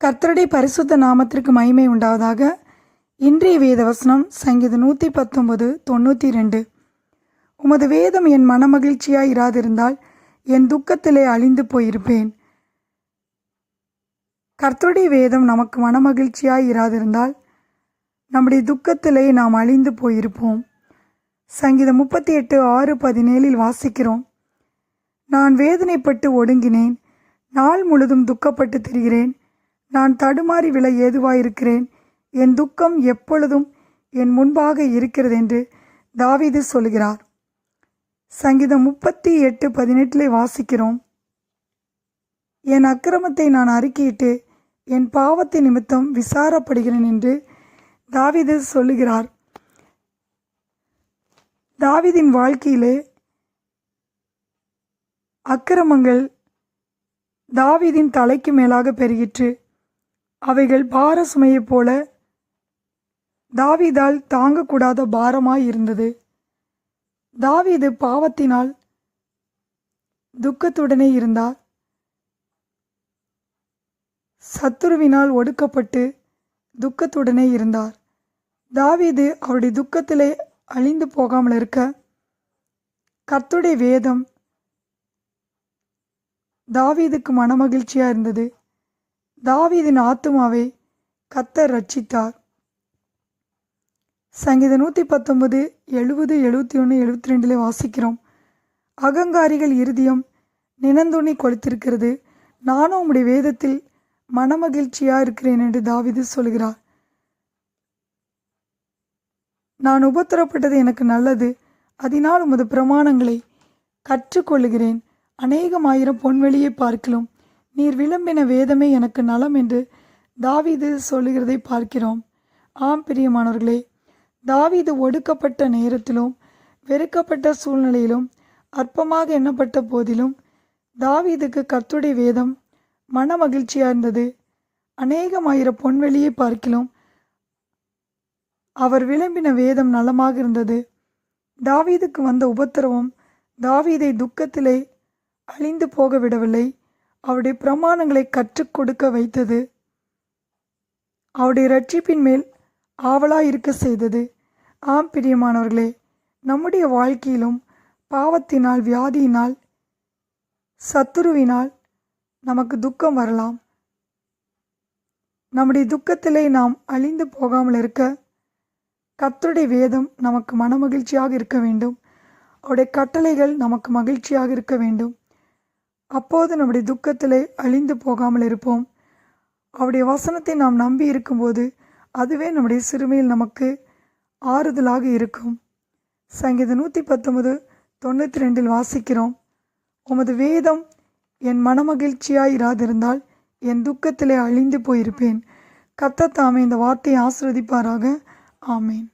கர்த்தருடைய பரிசுத்த நாமத்திற்கு மகிமை உண்டாவதாக இன்றைய வேத வசனம் சங்கீதம் நூற்றி பத்தொன்பது தொண்ணூற்றி ரெண்டு உமது வேதம் என் மனமகிழ்ச்சியாய் இராதிருந்தால் என் துக்கத்திலே அழிந்து போயிருப்பேன். கர்த்தருடைய வேதம் நமக்கு மனமகிழ்ச்சியாய் இராதிருந்தால் நம்முடைய துக்கத்திலே நாம் அழிந்து போயிருப்போம். சங்கீதம் முப்பத்தி எட்டு ஆறு பதினேழில் வாசிக்கிறோம். நான் வேதனைப்பட்டு ஒடுங்கினேன் நாள் முழுதும் துக்கப்பட்டு திரிகிறேன். நான் தடுமாறி விழ ஏதுவாயிருக்கிறேன்? என் துக்கம் எப்பொழுதும் என் முன்பாக இருக்கிறது என்று தாவீது சொல்கிறார். சங்கீதம் முப்பத்தி எட்டு பதினெட்டிலே வாசிக்கிறோம். என் அக்கிரமத்தை நான் அறிக்கையிட்டு என் பாவத்தை நிமித்தம் விசாரப்படுகிறேன் என்று தாவீது சொல்லுகிறார். தாவிதின் வாழ்க்கையிலே அக்கிரமங்கள் தாவிதின் தலைக்கு மேலாக பெருகிற்று. அவைகள் பார சுமையைப் போல தாவீதால் தாங்கக்கூடாத பாரமாய் இருந்தது. தாவீது பாவத்தினால் துக்கத்துடனே இருந்தார். சத்துருவினால் ஒடுக்கப்பட்டு துக்கத்துடனே இருந்தார். தாவீது அவருடைய துக்கத்திலே அழிந்து போகாமல் இருக்க கர்த்துடைய வேதம் தாவீதுக்கு மனமகிழ்ச்சியாக இருந்தது. தாவீதின் ஆத்துமாவை கத்தர் ரட்சித்தார் சங்கீத நூற்றி பத்தொன்பது எழுபது எழுபத்தி ஒன்று எழுபத்தி ரெண்டில் வாசிக்கிறோம். அகங்காரிகள் இருதயம் நினந்துணி கொளுத்திருக்கிறது. நானும் உம்முடைய வேதத்தில் மனமகிழ்ச்சியாக இருக்கிறேன் என்று தாவீது சொல்கிறார். நான் உபத்திரப்பட்டது எனக்கு நல்லது. அதனால் உமது பிரமாணங்களை கற்றுக்கொள்ளுகிறேன். அநேகமாயிரம் பொன்வெளியை பார்க்கலாம் நீர் விளம்பின வேதமே எனக்கு நலம் என்று தாவீது சொல்லுகிறதை பார்க்கிறோம். ஆம் பிரியமானவர்களே தாவீது ஒடுக்கப்பட்ட நேரத்திலும் வெறுக்கப்பட்ட சூழ்நிலையிலும் அற்பமாக எண்ணப்பட்ட போதிலும் தாவீதுக்கு கர்த்துடைய வேதம் மன மகிழ்ச்சியாக இருந்தது. அநேகமாயிரம் பொன்வெளியை பார்க்கிலும் அவர் விளம்பின வேதம் நலமாக இருந்தது. தாவீதுக்கு வந்த உபத்திரவம் தாவீதை துக்கத்திலே அழிந்து போக விடவில்லை அவருடைய பிரமாணங்களை கற்றுக் கொடுக்க வைத்தது. அவருடைய ரட்சிப்பின் மேல் ஆவலாக இருக்க செய்தது. ஆம் பிரியமானவர்களே நம்முடைய வாழ்க்கையிலும் பாவத்தினால் வியாதியினால் சத்துருவினால் நமக்கு துக்கம் வரலாம். நம்முடைய துக்கத்திலே நாம் அழிந்து போகாமல் இருக்க கத்துடைய வேதம் நமக்கு மனமகிழ்ச்சியாக இருக்க வேண்டும். அவருடைய கட்டளைகள் நமக்கு மகிழ்ச்சியாக இருக்க வேண்டும். அப்போது நம்முடைய துக்கத்திலே அழிந்து போகாமல் இருப்போம். அவருடைய வசனத்தை நாம் நம்பி இருக்கும்போது அதுவே நம்முடைய சிறுமையில் நமக்கு ஆறுதலாக இருக்கும். சங்கீத நூற்றி பத்தொன்பது தொண்ணூற்றி ரெண்டில் வாசிக்கிறோம். உமது வேதம் என் மனமகிழ்ச்சியாய் இராதிருந்தால் என் துக்கத்திலே அழிந்து போயிருப்பேன். கத்தத்தாமே இந்த வார்த்தையை ஆசிரதிப்பாராக ஆமேன்.